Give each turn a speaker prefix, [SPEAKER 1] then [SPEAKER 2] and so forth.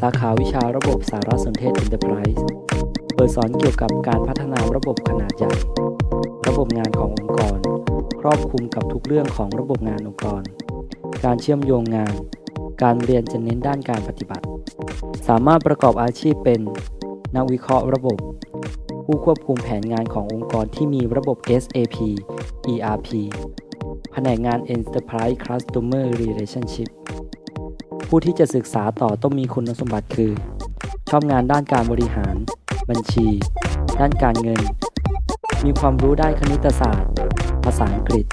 [SPEAKER 1] สาขาวิชาระบบสารสนเทศ Enterprise เปิดสอนเกี่ยวกับการพัฒนาระบบขนาดใหญ่ ระบบงานขององค์กร ครอบคลุมกับทุกเรื่องของระบบงานองค์กร การเชื่อมโยงงาน การเรียนจะเน้นด้านการปฏิบัติ สามารถประกอบอาชีพเป็นนักวิเคราะห์ระบบ ผู้ควบคุมแผนงานขององค์กรที่มีระบบ SAP ERP แผนกงาน Enterprise Customer Relationship ผู้ที่จะศึกษาต่อต้องมีคุณสมบัติคือ ชอบงานด้านการบริหาร บัญชี ด้านการเงิน มีความรู้ด้านคณิตศาสตร์ ภาษาอังกฤษ